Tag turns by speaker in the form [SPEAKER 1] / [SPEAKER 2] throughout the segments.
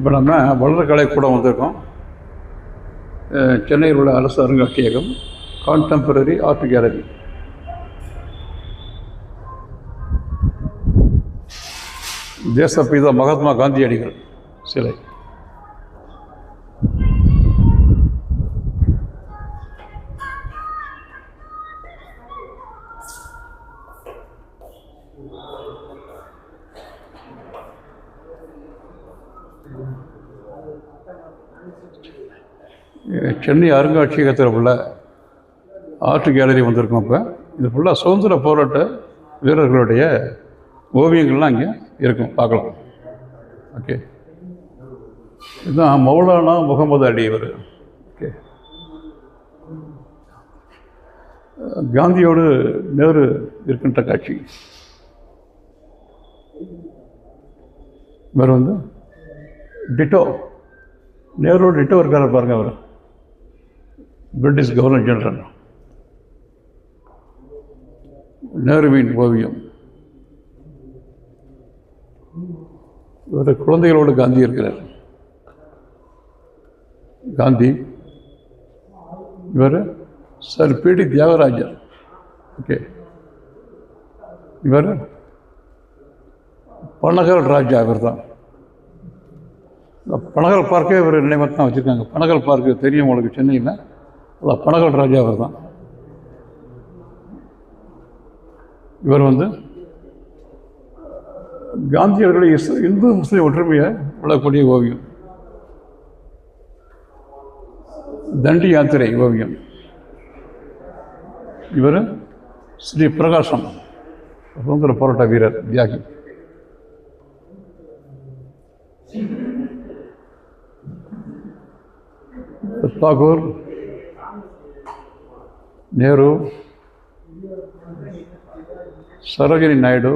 [SPEAKER 1] இப்போ நம்ம வளர கலைக்கூடம் வந்திருக்கோம். சென்னையில் உள்ள அரசு அருங்காட்சியகம் கான்டெம்பரரி ஆர்ட் கேலரி தேசப்பிதா மகாத்மா காந்தியடிகள் சிலை. அஹ் சென்னை அருங்காட்சியகத்தில் உள்ள ஆர்ட் கேலரி வந்திருக்கோம் இப்போ இது ஃபுல்லாக சுதந்திர போராட்ட வீரர்களுடைய ஓவியங்கள்லாம் இங்கே இருக்கும். பார்க்கலாம். ஓகே. இதுதான் மௌலானா முகமது அலி இவர். ஓகே. காந்தியோடு நேரு இருக்கின்ற காட்சி. இவர் வந்து டிட்டோ. நேரோட டிட்டோ இருக்காரு பாருங்க அவர். பிரிட்டிஷ் கவர்னர் ஜெனரல் நேருவின் ஓவியம். இவர் குழந்தைகளோடு காந்தி இருக்கிறார். காந்தி. இவர் சார் பிடி தியாகராஜர். ஓகே. இவர் பனகல் ராஜா இவர் தான் பனகல் பார்க்கே இவர் நினைவகம் தான் வச்சுருக்காங்க. பனகல் பார்க்கு தெரியும் உங்களுக்கு சென்னையில். அதான் பனகல் ராஜா அவர் தான் இவர் வந்து காந்தியர்களுடைய இஸ்- இந்து முஸ்லீம் ஒற்றுமையை விளக்கக்கூடிய ஓவியம். தண்டி யாத்திரை ஓவியம். இவர் ஸ்ரீ பிரகாசம் சுதந்திர போராட்ட வீரர் தியாகி. தாகூர் நேரு சரோஜினி நாயுடு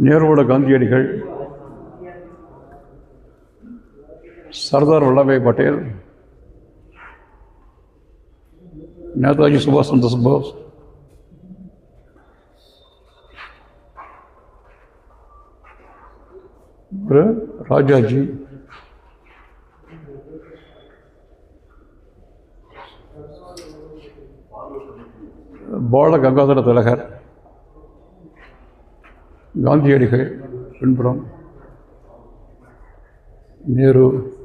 [SPEAKER 1] நேருவோட காந்தியடிகள் சர்தார் வல்லபாய் பட்டேல் நேதாஜி சுபாஷ் சந்திர போஸ் ஒரு ராஜாஜி. பால கங்காதர திலகர். காந்தியடிகள் பின்புறம். நேரு.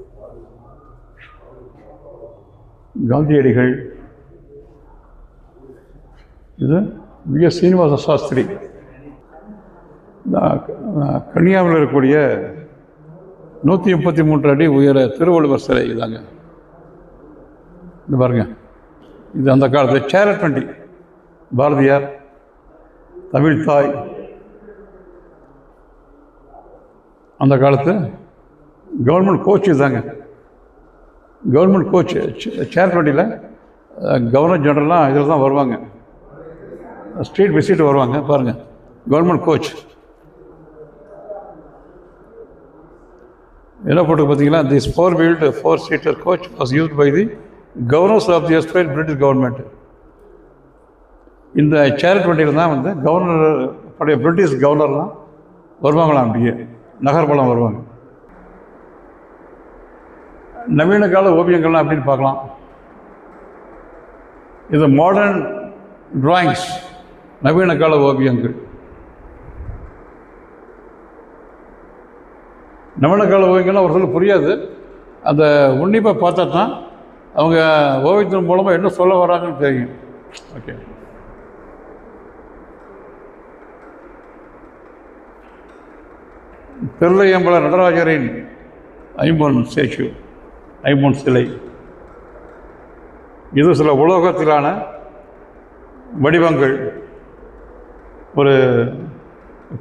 [SPEAKER 1] காந்தியடிகள். இது வி எஸ் சீனிவாச சாஸ்திரி. கன்னியாவில் இருக்கக்கூடிய நூற்றி முப்பத்தி மூன்று அடி உயர திருவள்ளுவர் சிலை இதாங்க. இது பாருங்க. இது அந்த காலத்தில் சேரட் வண்டி. பாரதியார் தமிழ் தாய். அந்த காலத்து கவர்மெண்ட் கோச் இதாங்க. கவர்மெண்ட் கோச் சேர் வண்டியில் கவர்னர் ஜெனரல்லாம் இதில் தான் வருவாங்க. ஸ்ட்ரீட் விசிட் வருவாங்க பாருங்கள் கவர்மெண்ட் கோச். என்ன போட்டு பார்த்தீங்கன்னா this four wheeled four seater coach was used by the governors of the erstwhile British government இந்த சேரட் வண்டியில் தான் வந்து கவர்னர் பழைய பிரிட்டிஷ் கவர்னர்லாம் வருவாங்களாம் அப்படியே. நகர்பலம் வருவாங்க. நவீன கால ஓவியங்கள்லாம் அப்படின்னு பார்க்கலாம். இது மாடர்ன் ட்ராயிங்ஸ் நவீன கால ஓவியங்கள். நவீன கால ஓவியங்கள்லாம் சில புரியாது. அந்த உன்னிப்பாக பார்த்தா தான் அவங்க ஓவியத்தின் மூலமாக என்ன சொல்ல வராங்கன்னு தெரியும். ஓகே பெருளையம்பல நடராஜரின் ஐம்பொன் ஸ்டேச்சு ஐம்பொன் சிலை. இது சில உலோகத்திலான வடிவங்கள். ஒரு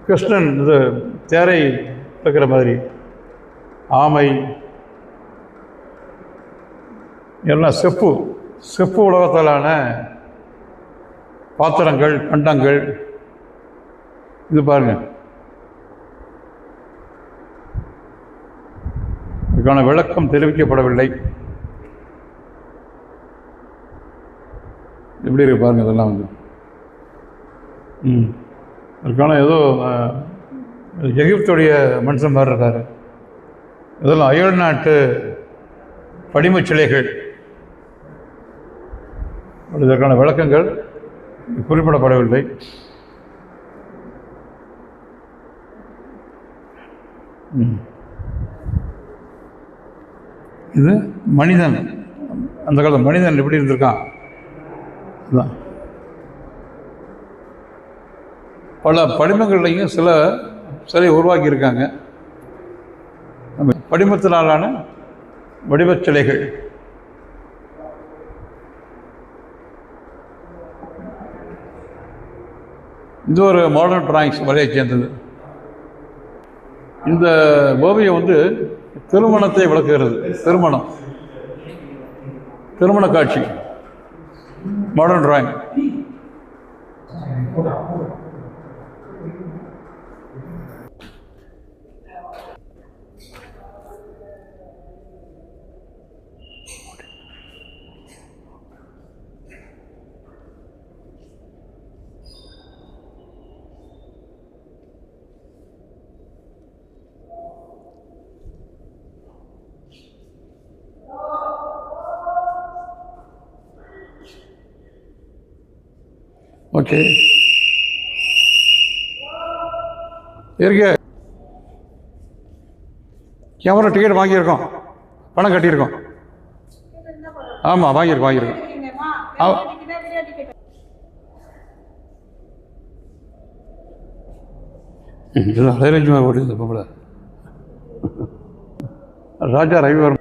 [SPEAKER 1] கிருஷ்ணன் இது தேரை இருக்கிற மாதிரி. ஆமை. எல்லாம் செப்பு செப்பு உலகத்தாலான பாத்திரங்கள் கண்டங்கள். இது பாருங்கள் இதுக்கான விளக்கம் தெரிவிக்கப்படவில்லை. எப்படி இருக்கு பாருங்கள் இதெல்லாம் வந்து. ம். அதுக்கான ஏதோ எகிப்துடைய மனுஷன் மாதிரி இருக்காரு. இதெல்லாம் அயல் நாட்டு படிமச் சிலைகள். இதற்கான விளக்கங்கள் குறிப்பிடப்படவில்லை. இது மனிதன். அந்த காலத்தில் மனிதன் எப்படி இருந்திருக்கான்? அதான். பல படிமங்கள்லையும் சில சிலை உருவாக்கியிருக்காங்க. படிமத்தினாலான வடிவச் சிலைகள் இது ஒரு மாடர்ன் டிராயிங்ஸ் வரையை சேர்ந்தது. இந்த ஓவியம் வந்து திருமணத்தை விளக்குகிறது. திருமணம். திருமண காட்சி. Modern drawing okay. இருக்கு. கேமரா டிக்கெட் வாங்கியிருக்கோம். பணம் கட்டியிருக்கோம். ஆமாம் வாங்கியிருக்கோம் வாங்கியிருக்கோம். ஆ- ம், இதெல்லாம் ஓடுது இந்த பொம்பளை. ராஜா ரவிவர்மன்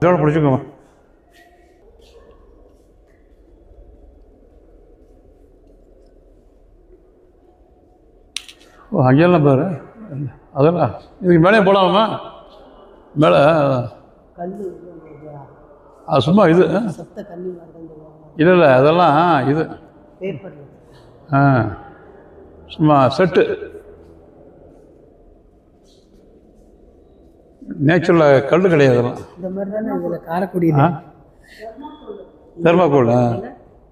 [SPEAKER 1] இதோட பிடிச்சிக்கோமா ஓ அங்கெல்லாம் பாரு அதெல்லாம் இதுக்கு மேலே போகலாமா மேலே அது சும்மா இது இல்லை இல்லை அதெல்லாம் இது. ஆ. சும்மா செட்டு. நேச்சுரலில் கல் கிடையாது அதெல்லாம்.
[SPEAKER 2] இந்த மாதிரி தானே இதில் காரக்குடியில்?
[SPEAKER 1] ஆ. தெர்மாக்கோல்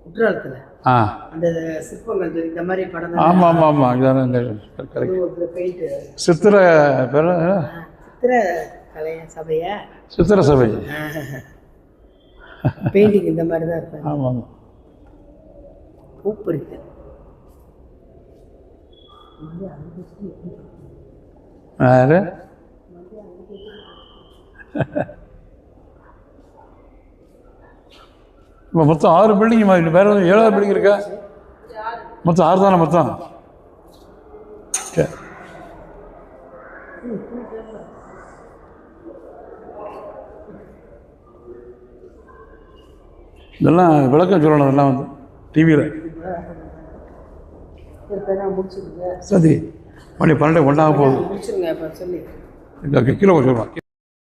[SPEAKER 2] குற்றாலத்தில்.
[SPEAKER 1] ஆ.
[SPEAKER 2] அந்த சிற்பங்கள் இந்த மாதிரி படம்
[SPEAKER 1] ஆமாம் ஆமாம் ஆமாம் இதான இந்த கரெக்ட் சித்திர பேர்
[SPEAKER 2] சித்திர கலைய சபையா?
[SPEAKER 1] சித்திர சபை.
[SPEAKER 2] பெயிண்டிங் இந்த மாதிரி தான் இருப்பாங்க.
[SPEAKER 1] ஆமாம். ஆமாம்
[SPEAKER 2] பூப்பறித்து
[SPEAKER 1] யாரு இப்போ மொத்தம் ஆறு பில்டிங் மாதிரி வேறு ஏழாவது பில்டிங் இருக்கா? மொத்தம் ஆறு தானே மொத்தம்? இதெல்லாம் விளக்கம் சொல்லணும் இதெல்லாம் வந்து. டிவியில் சரி. மணி பன்னெண்டு ஒன்றாக போகுது.
[SPEAKER 2] முடிச்சுருங்க இப்போ சொல்லி.
[SPEAKER 1] இந்த கீழே சொல்லுவான்